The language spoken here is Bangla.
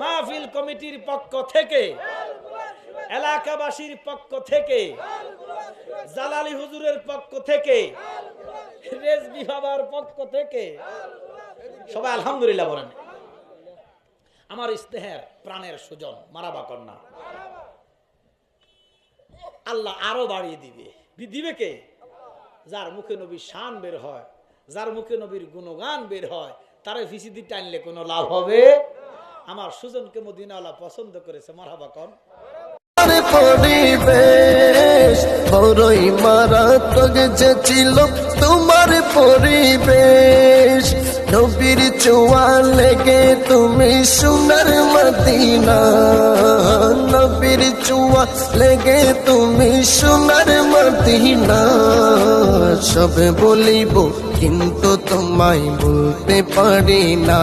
মাহফিল কমিটির পক্ষ থেকে, এলাকাবাসীর পক্ষ থেকে, জালালি হুজুরের পক্ষ থেকে, রেজবি বাবার পক্ষ থেকে, সবাই আলহামদুলিল্লাহ বলেন। আমার ইস্তেহার প্রাণের সুজন, মারাবা কন্যা। আল্লাহ আরও বাড়িয়ে দিবে। দিবে কে? যার মুখে নবীর শান বের হয়, যার মুখে নবীর গুণগান বের হয়, তার ফিসিদি টানলে কোনো লাভ হবে? আমার সুজনকে মদিনাওয়ালা পছন্দ করেছে মারাবা কন। বড়ই ছিল তোমার পরিবেশ। নবীর চোয়া লেগে তুমি সোনার মদিনা। নবীর চোয়া লেগে তুমি সোনার মদিনা। সব বলিব, কিন্তু তোমায় বলতে পারি না।